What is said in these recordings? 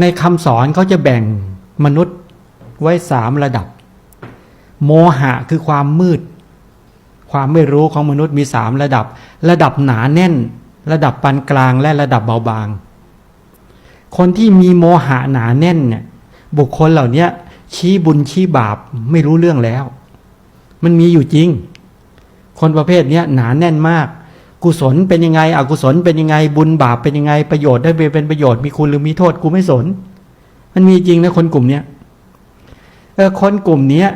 ในคำสอนเขาจะแบ่งมนุษย์ไว้สามระดับ โมหะคือความมืด ความไม่รู้ของมนุษย์มีสามระดับ ระดับหนาแน่น ระดับปานกลางและระดับเบาบาง คนที่มีโมหะหนาแน่นเนี่ยบุคคลเหล่านี้ชี้บุญชี้บาปไม่รู้เรื่องแล้ว มันมีอยู่จริง คนประเภทนี้หนาแน่นมาก กุศลเป็นยังไง อกุศลเป็นยังไง บุญบาปเป็นยังไง ประโยชน์ได้เป็นประโยชน์ มีคุณหรือมีโทษกูไม่สน มันมีจริงนะคนกลุ่มเนี้ยเออคนกลุ่มเนี้ย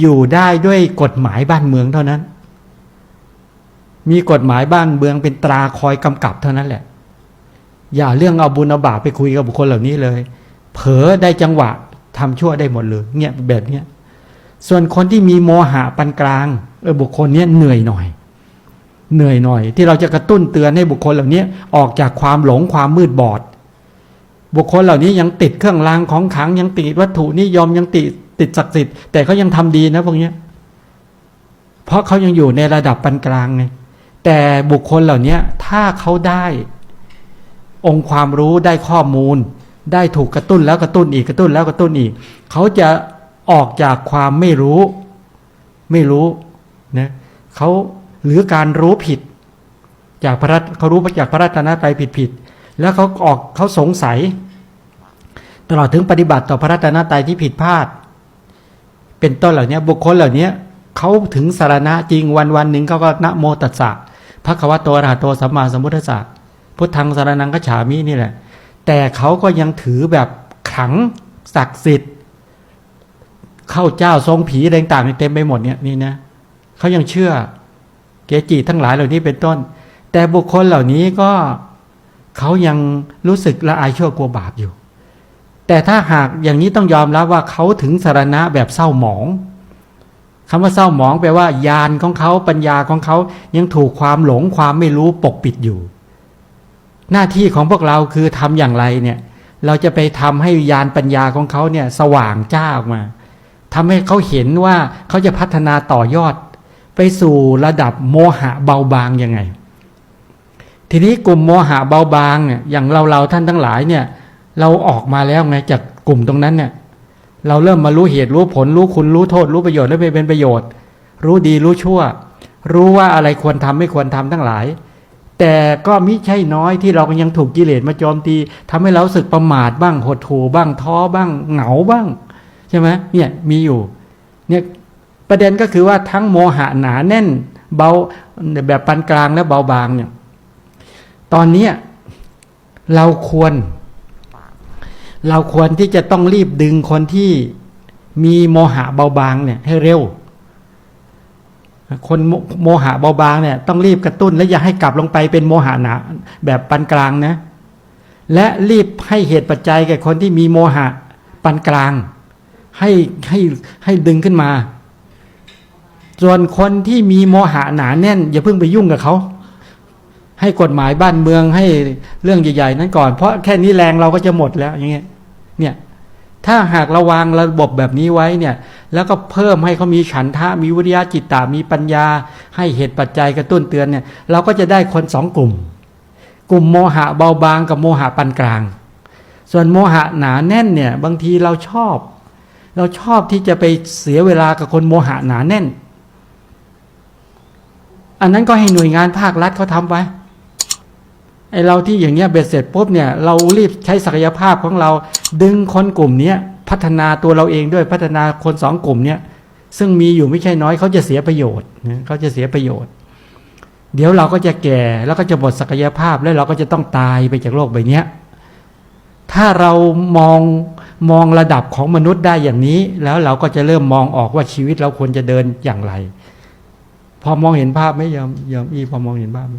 อยู่ได้ด้วยกฎหมายบ้านเมืองเท่านั้น มีกฎหมายบ้านเมืองเป็นตราคอยกำกับเท่านั้นแหละ อย่าเรื่องเอาบุญเอาบาปไปคุยกับบุคคลเหล่านี้เลย เผลอได้จังหวะทำชั่วได้หมดเลยเนี่ยแบบเนี้ยส่วนคนที่มีโมหะปานกลางเออบุคคลเนี้ยเหนื่อยหน่อย เหนื่อยหน่อย ที่เราจะกระตุ้นเตือนให้บุคคลเหล่านี้ออกจากความหลงความมืดบอด บุคคลเหล่านี้ยังติดเครื่องรางของขังยังติดวัตถุนิยมยังติดติดศักดิ์สิทธิ์แต่เขายังทำดีนะพวกนี้เพราะเขายังอยู่ในระดับปานกลางไงแต่บุคคลเหล่านี้ถ้าเขาได้ องค์ความรู้ได้ข้อมูล ได้ถูกกระตุ้นแล้วกระตุ้นอีกกระตุ้นแล้วกระตุ้นอีก เขาจะออกจากความไม่รู้ ไม่รู้นะเขา หรือการรู้ผิด จากพระรัตเขารู้จากพระรัตนตรัยผิดผิด แล้วเขาออกเขาสงสัย ตลอดถึงปฏิบัติต่อพระรัตนตรัยที่ผิดพลาด เป็นต้นเหล่านี้บุคคลเหล่านี้เขาถึงสารณะจริงวันวันหนึ่งเขาก็นะโมตัสสะพระควะโตอรหะโตสัมมาสัมพุทธัสสะพุทธังสารนังกัจฉามินี่แหละ แต่เขาก็ยังถือแบบขังศักดิ์สิทธิ์ เข้าเจ้าทรงผีอะไรต่างๆเต็มไปหมดเนี่ยนี่นะเขายังเชื่อ เกจิทั้งหลายเหล่านี้เป็นต้น แต่บุคคลเหล่านี้ก็เขายังรู้สึกละอายชั่วกลัวบาปอยู่ แต่ถ้าหากอย่างนี้ต้องยอมรับว่าเขาถึงสารณะแบบเศร้าหมองคำว่าเศร้าหมองแปลว่าญาณของเขาปัญญาของเขายังถูกความหลงความไม่รู้ปกปิดอยู่ หน้าที่ของพวกเราคือทำอย่างไรเนี่ย เราจะไปทำให้ญาณปัญญาของเขาเนี่ยสว่างจ้าออกมาทำให้เขาเห็นว่าเขาจะพัฒนาต่อยอด ไปสู่ระดับโมหะเบาบางยังไง ทีนี้กลุ่มโมหะเบาบางเนี่ยอย่างเราเราท่านทั้งหลายเนี่ย เราออกมาแล้วไงจากกลุ่มตรงนั้นเนี่ย เราเริ่มมารู้เหตุรู้ผลรู้คุณรู้โทษ รู้ประโยชน์และไม่เป็นประโยชน์ รู้ดีรู้ชั่ว รู้ว่าอะไรควรทำไม่ควรทำทั้งหลาย แต่ก็มิใช่น้อยที่เรายังถูกกิเลสมาโจมตีทำให้เราสึกประมาทบ้างหดหู่บ้างท้อบ้างเหงาบ้าง ใช่ไหมเนี่ยมีอยู่เนี่ย ประเด็นก็คือว่าทั้งโมหะหนาแน่น เบาแบบปานกลางและเบาบางเนี่ยตอนนี้เราควร เราควรที่จะต้องรีบดึงคนที่มีโมหะเบาบางเนี่ย ให้เร็ว คนโมโมหะเบาบางเนี่ย ต้องรีบกระตุ้นและอย่าให้กลับลงไปเป็นโมหะหนาแบบปานกลางนะ และรีบให้เหตุปัจจัยแก่คนที่มีโมหะปานกลาง ให้ให้ให้ดึงขึ้นมา ส่วนคนที่มีโมหะหนาแน่น อย่าเพิ่งไปยุ่งกับเขา ให้กฎหมายบ้านเมืองให้เรื่องใหญ่ๆ นั้นก่อน เพราะแค่นี้แรงเราก็จะหมดแล้วอย่างเงี้ยเนี่ยถ้าหากระวางระบบแบบนี้ไว้เนี่ย แล้วก็เพิ่มให้เขามีฉันทะมีวิริยะจิตตามีปัญญา ให้เหตุปัจจัยกระตุ้นเตือนเนี่ย เราก็จะได้คนสองกลุ่ม กลุ่มโมหะเบาบางกับโมหะปานกลาง ส่วนโมหะหนาแน่นเนี่ย บางทีเราชอบ เราชอบที่จะไปเสียเวลากับคนโมหะหนาแน่น อันนั้นก็ให้หน่วยงานภาครัฐเขาทำไปไอเราที่อย่างเงี้ยเบ็ดเสร็จปุ๊บเนี่ยเรารีบใช้ศักยภาพของเรา ดึงคนกลุ่มเนี้ยพัฒนาตัวเราเองด้วยพัฒนาคนสองกลุ่มเนี้ยซึ่งมีอยู่ไม่ใช่น้อยเขาจะเสียประโยชน์เขาจะเสียประโยชน์ เดี๋ยวเราก็จะแก่แล้วก็จะหมดศักยภาพแล้วเราก็จะต้องตายไปจากโลกใบเนี้ยถ้าเรามองมองระดับของมนุษย์ได้อย่างนี้ แล้วเราก็จะเริ่มมองออกว่าชีวิตเราควรจะเดินอย่างไร พอมองเห็นภาพไหมยอมยอมอีพอมองเห็นภาพไหม